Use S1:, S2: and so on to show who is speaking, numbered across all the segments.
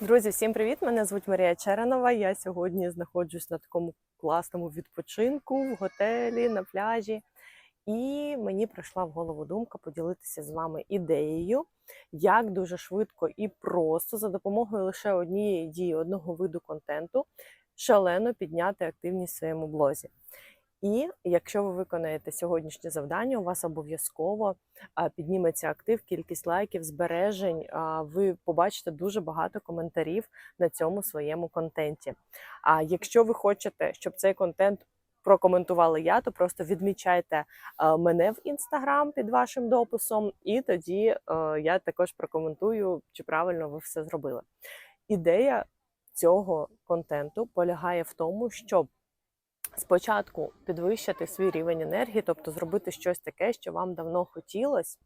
S1: Друзі, всім привіт! Мене звуть Марія Черенова. Я сьогодні знаходжусь на такому класному відпочинку в готелі на пляжі. І мені прийшла в голову думка поділитися з вами ідеєю, як дуже швидко і просто за допомогою лише однієї дії одного виду контенту шалено підняти активність в своєму блозі. І якщо ви виконаєте сьогоднішнє завдання, у вас обов'язково підніметься актив, кількість лайків, збережень. Ви побачите дуже багато коментарів на цьому своєму контенті. А якщо ви хочете, щоб цей контент прокоментували я, то просто відмічайте мене в інстаграм під вашим дописом, і тоді я також прокоментую, чи правильно ви все зробили. Ідея цього контенту полягає в тому, щоб спочатку підвищити свій рівень енергії, тобто зробити щось таке, що вам давно хотілося,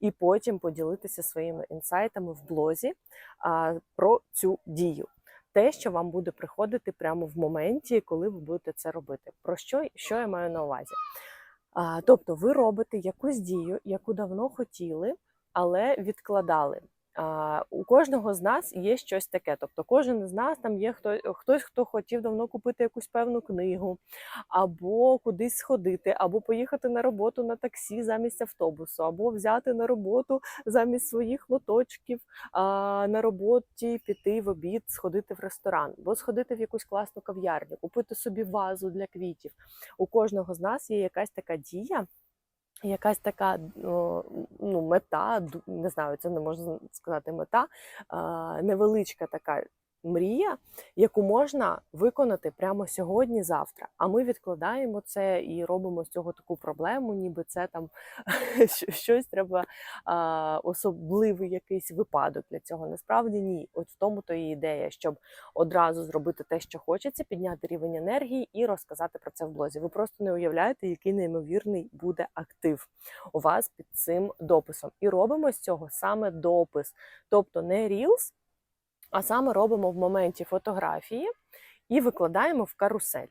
S1: і потім поділитися своїми інсайтами в блозі а, про цю дію. Те, що вам буде приходити прямо в моменті, коли ви будете це робити. Про що, що я маю на увазі? А, тобто, ви робите якусь дію, яку давно хотіли, але відкладали. У кожного з нас є щось таке. Тобто, кожен з нас там є хто, хтось, хто хотів давно купити якусь певну книгу, або кудись сходити, або поїхати на роботу на таксі замість автобусу, або взяти на роботу замість своїх лоточків а, на роботі піти в обід, сходити в ресторан, або сходити в якусь класну кав'ярню, купити собі вазу для квітів. У кожного з нас є якась така дія. Якась така ну, мета, ду- не знаю, це не можна сказати мета, невеличка така мрія, яку можна виконати прямо сьогодні, завтра. А ми відкладаємо це і робимо з цього таку проблему, ніби це там щось треба особливий якийсь випадок для цього. Насправді ні. От в тому то і ідея, щоб одразу зробити те, що хочеться, підняти рівень енергії і розказати про це в блозі. Ви просто не уявляєте, який неймовірний буде актив у вас під цим дописом. І робимо з цього саме допис, тобто не Reels, а саме робимо в моменті фотографії і викладаємо в карусель.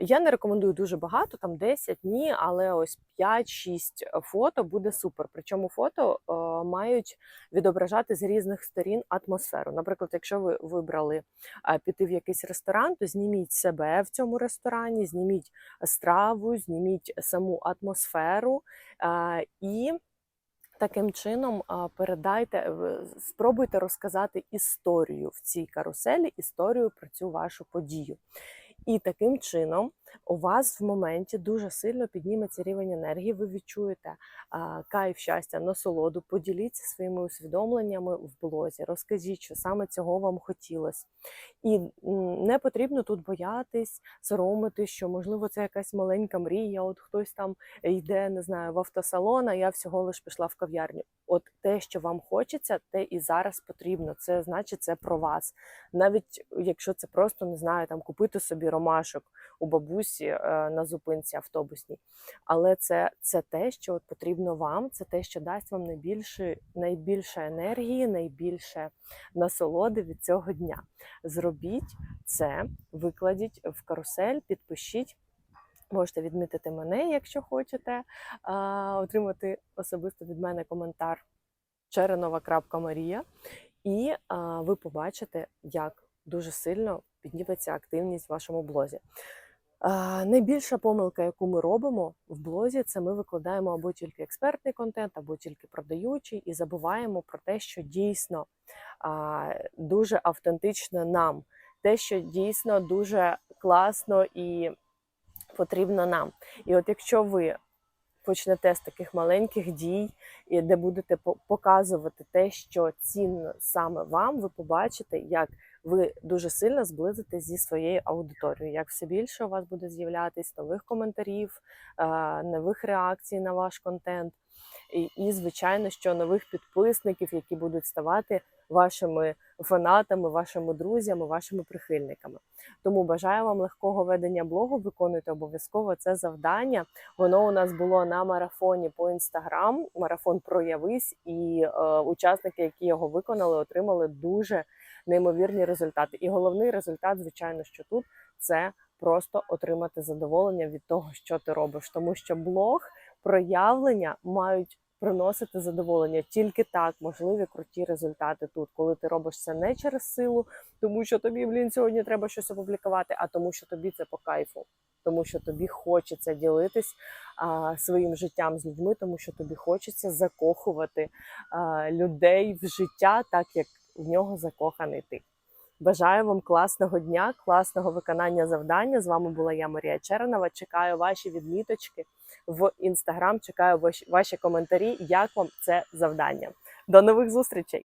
S1: Я не рекомендую дуже багато, там 10 ні, але ось 5-6 фото буде супер. Причому фото е, мають відображати з різних сторін атмосферу. Наприклад, якщо ви вибрали е, піти в якийсь ресторан, то зніміть себе в цьому ресторані, зніміть страву, зніміть саму атмосферу е, і. Таким чином передайте, спробуйте розказати історію в цій каруселі, історію про цю вашу подію. І таким чином у вас в моменті дуже сильно підніметься рівень енергії. Ви відчуєте кайф, щастя, насолоду. Поділіться своїми усвідомленнями в блозі. Розкажіть, що саме цього вам хотілося. І не потрібно тут боятись, соромитись, що можливо це якась маленька мрія. От хтось там йде, не знаю, в автосалон, а я всього лиш пішла в кав'ярню. От те, що вам хочеться, те і зараз потрібно. Це значить це про вас. Навіть якщо це просто не знаю, там купити собі ромашок у бабусі е, на зупинці автобусній. Але це, це те, що от потрібно вам, це те, що дасть вам найбільше, найбільше енергії, найбільше насолоди від цього дня. Зробіть це, викладіть в карусель, підпишіть. Можете відмітити мене, якщо хочете, а, отримати особисто від мене коментар черенова.марія, і а, ви побачите, як дуже сильно підніметься активність в вашому блозі. Найбільша помилка, яку ми робимо в блозі, це ми викладаємо або тільки експертний контент, або тільки продаючий, і забуваємо про те, що дійсно дуже автентично нам, те, що дійсно дуже класно і потрібно нам. І от якщо ви почнете з таких маленьких дій, де будете показувати те, що цінно саме вам, ви побачите, як ви дуже сильно зблизитесь зі своєю аудиторією. Як все більше у вас буде з'являтись нових коментарів, нових реакцій на ваш контент, і, і звичайно, що нових підписників, які будуть ставати вашими фанатами, вашими друзями, вашими прихильниками. Тому бажаю вам легкого ведення блогу. Виконуйте обов'язково це завдання. Воно у нас було на марафоні по інстаграм. Марафон проявись, і е, учасники, які його виконали, отримали дуже неймовірні результати. І головний результат, звичайно, що тут це просто отримати задоволення від того, що ти робиш, тому що блог проявлення мають приносити задоволення. Тільки так можливі круті результати тут, коли ти робиш це не через силу, тому що тобі, блін, сьогодні треба щось опублікувати, а тому, що тобі це по кайфу, тому що тобі хочеться ділитись а, своїм життям з людьми, тому що тобі хочеться закохувати а, людей в життя, так як в нього закоханий ти. Бажаю вам класного дня, класного виконання завдання. З вами була я, Марія Чернова. Чекаю ваші відміточки в інстаграм. Чекаю ваші- коментарі, як вам це завдання. До нових зустрічей!